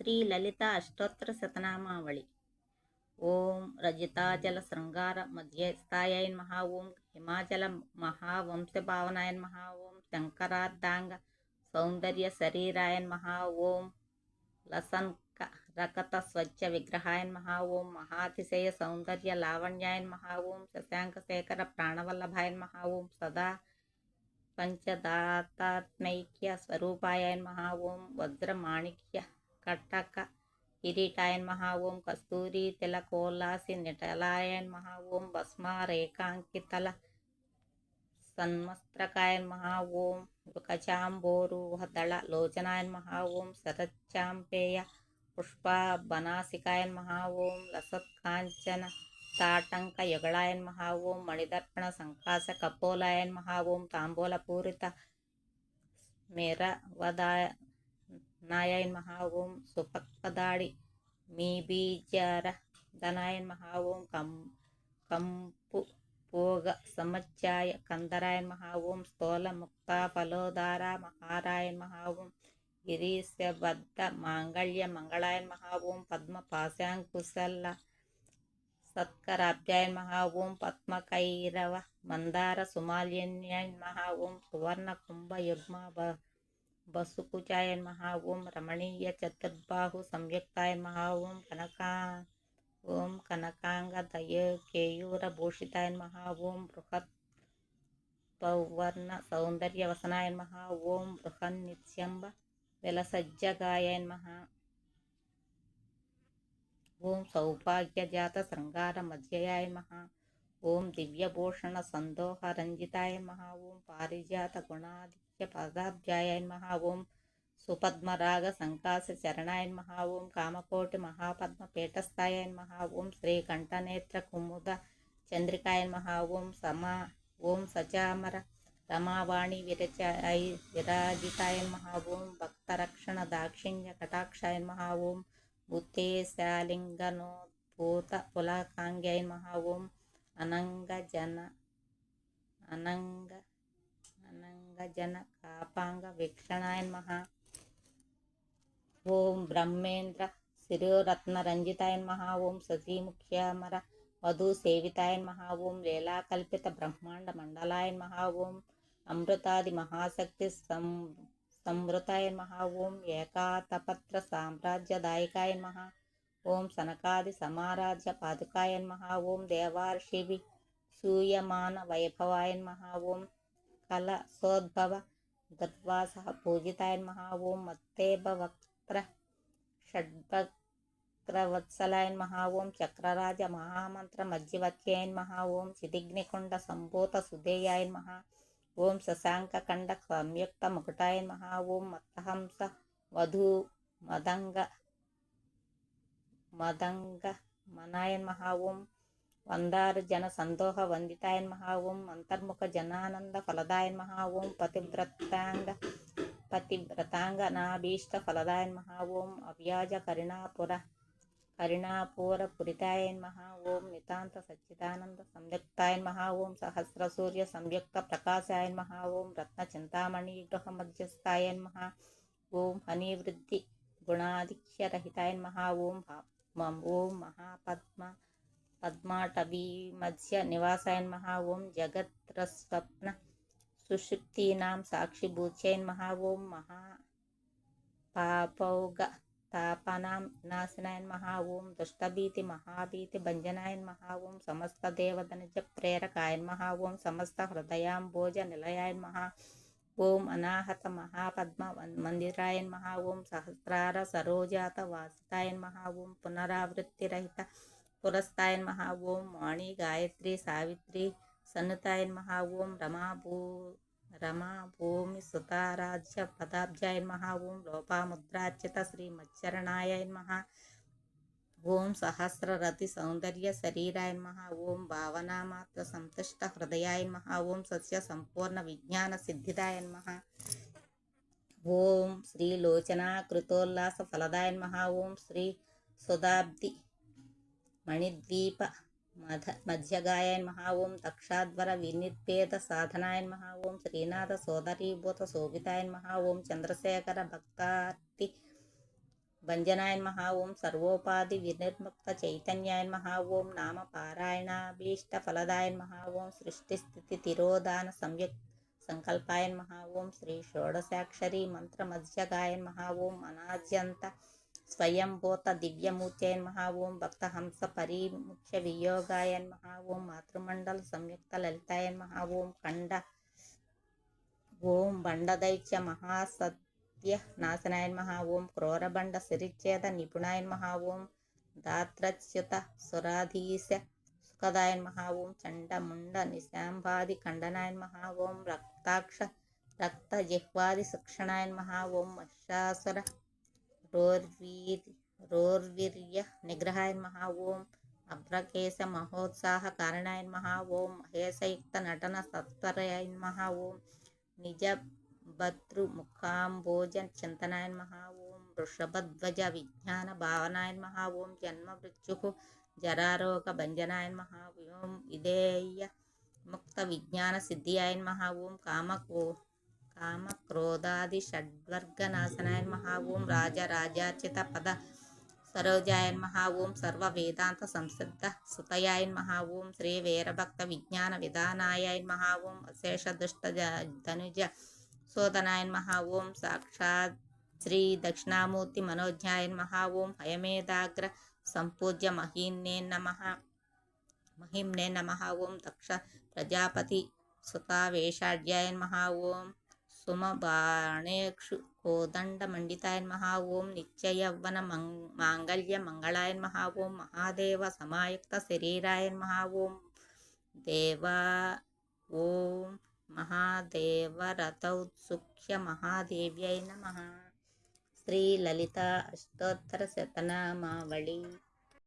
శ్రీ లలిత అష్టోత్తర శతనామావళి ఓం రజితాచల శృంగార మధ్యస్థాయ నమః ఓం హిమాచల మహావంశభావనాయ నమః ఓం శంకరార్ధాంగ సౌందర్య శరీరాయ నమః ఓం లసన్క రకత స్వచ్ఛ విగ్రహాయ నమః ఓం మహాతిశయ సౌందర్య లావణ్యాయ నమః ఓం శశాంక శేఖర ప్రాణవల్లభాయ నమః ఓం సదా పంచదాతాత్మైక్య స్వరూపాయ నమః ఓం వజ్రమాణిక్య కట్టక. కిరీటాయన్ నమః ఓం కస్తూరి తిలకోల్లాసి నిటలాయన్ నమః ఓం భస్మారేకాంకితల సన్మస్త్రకాయన్ నమః ఓం వృకచాంబోరుహదళ లోచనాయన్ నమః ఓం శరచ్చాంపేయ పుష్ప బనాసికాయన్ నమః ఓం లసత్కాంచన తాటంక యుగళాయన్ నమః ఓం మణిదర్పణ సంకాశ కపోలాయన్ నమః ఓం తాంబూలపూరిత మేరవదాయ నాయ మహా ఓం సుపక్పదాడి మీ బీజార ధనాయ మహా ఓం కం కంపు పోగ సమచ్చాయ కందరాయ మహా ఓం స్థూల ముక్త ఫలోదార మహారాయ మహా ఓం గిరీశబద్ధ మాంగళ్య మంగళాయ మహా ఓం పద్మ పాశాంకుశల సత్కరాభ్యాయ మహా ఓం పద్మకైరవ మందార సుమాల్యన్యాయ మహా ఓం సువర్ణ కుంభ యుగ్మ బ బసుకుచాయ నమః. ఓం రమణీయ చతుర్బాహు సంయుక్తాయ మహా ఓం కనకా ఓం కనకాంగ దయ కేయూర భూషితాయ ఓం బృహత్ పౌవర్ణ సౌందర్య వసనాయ నమః. ఓం బృహన్ నిత్యంబ విలసజ్జగాయ మహా ఓం సౌభాగ్యజాత శృంగార మధ్యయాయ మహా ఓం దివ్యభూషణ సందోహ రంజితాయ నమః. ఓం పారిజాత గుణాది గుణాదిత్య పదాబ్జాయ నమః ఓం సుపద్మరాగ సంకాశ చరణాయ నమః ఓం కామకోటి మహాపద్మ పీఠస్థాయ నమః ఓం శ్రీకంఠనేత్ర కుముద చంద్రికాయ నమః ఓం సమా ఓం సచామర రమావాణి విరచాయ విరాజితాయ నమః ఓం భక్తరక్షణ దాక్షిణ్య కటాక్షాయ నమః ఓం ఉత్తేశాలింగనోద్భూత పులకాంగ్యాయ నమః ఓం అనంగ జన అనంగ జన కాపాంగ వీక్షణాయ నమః ఓం బ్రహ్మేంద్ర శిరోరత్న రంజితాయ నమః ఓం సతీముఖ్యమర వధు సేవితాయ నమః ఓం లీలాకల్పిత బ్రహ్మాండ మండలాయ నమః ఓం అమృతాది మహాశక్తి సం సంవృతాయ నమః ఓం ఏకాతపత్ర సామ్రాజ్యదాయకాయ నమః ఓం సనకాది సమారాజ్య పాదుకాయ నమః ఓం దేవార్షివి సూయమాన వైభవాయ నమః ఓం కల సోద్భవ దుర్వాస పూజితాయ నమః ఓం మత్తేభ వక్త్ర షడ్భక్రవత్సలాయ నమః ఓం చక్రరాజ మహామంత్ర మధ్యవత్యాయ నమః ఓం చిదిగ్నికొండ సంభూత సుధేయాయ నమః ఓం శశాంక కండ సంయుక్త ముకుటాయ నమః ఓం మత్తహంస వధూ మదంగ మదంగ మనాయ నమః ఓం వందారు జన సందోహ వందితాయన్ నమః ఓం అంతర్ముఖ జనానంద ఫలదాయన్ నమః ఓం పతివ్రతాంగ పతివ్రతాంగ నాభీష్ట ఫలదాయన్ నమః ఓం అవ్యాజ కరుణాపుర కరుణాపూర పురితాయన్ నమః ఓం నితాంత సచ్చిదానంద సంయుక్తాయన్ నమః ఓం సహస్ర సూర్య సంయుక్త ప్రకాశాయన్ నమః ఓం రత్న చింతామణి గృహ మధ్యస్థాయన్ మహా ఓం హనీవృద్ధి గుణాధిక్యరహితాయన్ నమః ఓం ఓం మహాపద్మ పద్మాటవీ మధ్య నివాసాయ నమః ఓం జగత్రస్వప్న సుషుప్తీనాం సాక్షిభూత్యై నమః ఓం మహా పాపౌగ తాపనాం నాశనాయ నమః ఓం దుష్టభీతి మహాభీతి భంజనాయ నమః ఓం సమస్త దేవదనజ ప్రేరకాయ నమః ఓం సమస్త హృదయాంబోజ నిలయాయ నమః ఓం అనాహత మహాపద్మ మందిరాయ నమః ఓం సహస్రార సరోజాత వాసితాయ నమః ఓం పునరావృత్తిరహిత పురస్తాయ నమః ఓం వాణి గాయత్రి సావిత్రి సన్నుతాయ నమః ఓం రమాభూ రమా భూమి సుతారాజ్య పదాబ్జాయ నమః ఓం లోపాముద్రార్చిత శ్రీ మచ్చరణాయ నమః ఓం సహస్రరతి సౌందర్య శరీరాయ నమః ఓం భావనామాత్ర సంతుష్ట హృదయాయ నమః ఓం సస్య సంపూర్ణ విజ్ఞాన సిద్ధిదాయ నమః ఓం శ్రీ లోచనా కృతోల్లాస ఫలదాయ నమః ఓం శ్రీ సుధాబ్ది మణిద్వీప మధ మధ్యగాయ నమః ఓం దక్షాధ్వర వినిర్భేద సాధనాయ ఓం శ్రీనాథ సోదరీభూత శోభితాయ నమః ఓం చంద్రశేఖర భక్తార్తి భంజనాయన్ నమః ఓం సర్వోపాధి వినిర్ముక్త చైతన్యాయ ఓం నామ పారాయణాభీష్ట ఫలదాయన్ నమః ఓం సృష్టి స్థితి తిరోధాన సంయుక్ సంకల్పాయ ఓం శ్రీ షోడశాక్షరి మంత్ర మధ్యగాయ నమః ఓం అనాద్యంత స్వయంభూత దివ్యమూర్త్యై నమః ఓం భక్తహంస పరిముఖ్య వియోగాయ నమః ఓం మాతృమండల సంయుక్త లలితాయ నమః ఓం ఖండ ఓం బండదైత్య మహాసత్య నాశనాయ నమః ఓం క్రూరబండ సిరిచ్ఛేద నిపుణాయ నమః ఓం దాత్రచ్యుత సురాధీశ సుఖదాయన్ నమః ఓం చండ ముండ నిశాంబాది ఖండనాయ నమః ఓం రక్తాక్ష రక్త జిహ్వాది శిక్షణాయన్ నమః ఓం మహిషాసుర రోర్వీర్ రోర్వీర్య నిగ్రహాయ నమః ఓం అభ్రకేశ మహోత్సాహ కారణాయ నమః ఓం మహేశయుక్త నటన సత్వరాయ నమః ఓం నిజ భద్రు ముఖాంబోజన్ చింతనాయ నమః ఓం వృషభధ్వజ విజ్ఞాన భావనాయ నమః ఓం జన్మ మృత్యు జరారోగ భంజనాయ నమః ఓం విధేయ ముక్త విజ్ఞాన సిద్ధియాయ నమః ఓం కామకో कामक्रोधादिषड्वर्गनाशनाय नमः ॐ राजराजार्चितपद सरोजाय नमः ॐ सर्ववेदान्तसंसिद्धः सुतयाय नमः विज्ञान श्रीवेरभक्तविज्ञानविधानाय नमः ॐ अशेषदुष्टधनुज शोधनाय नमः श्री साक्षात् श्रीदक्षिणामूर्तिमनोज्ञाय नमः ॐ हयमेदाग्र संपूज्य महिन्ने नमः। महिम्ने नमः। ॐ दक्ष प्रजापति सुतावेषाढ्याय नमः ॐ నమః ఓం సుమబాణేక్షు కోదండ ఓం నిత్యయవ్వన మంగ్ మాంగళ్య మంగళాయ నమః ఓం మహాదేవ సమాయుక్త శరీరాయ నమః ఓం దేవా ఓం మహాదేవరథౌత్సుఖ్య మహాదేవ్యై నమః శ్రీ లలిత అష్టోత్తర శతనామావళి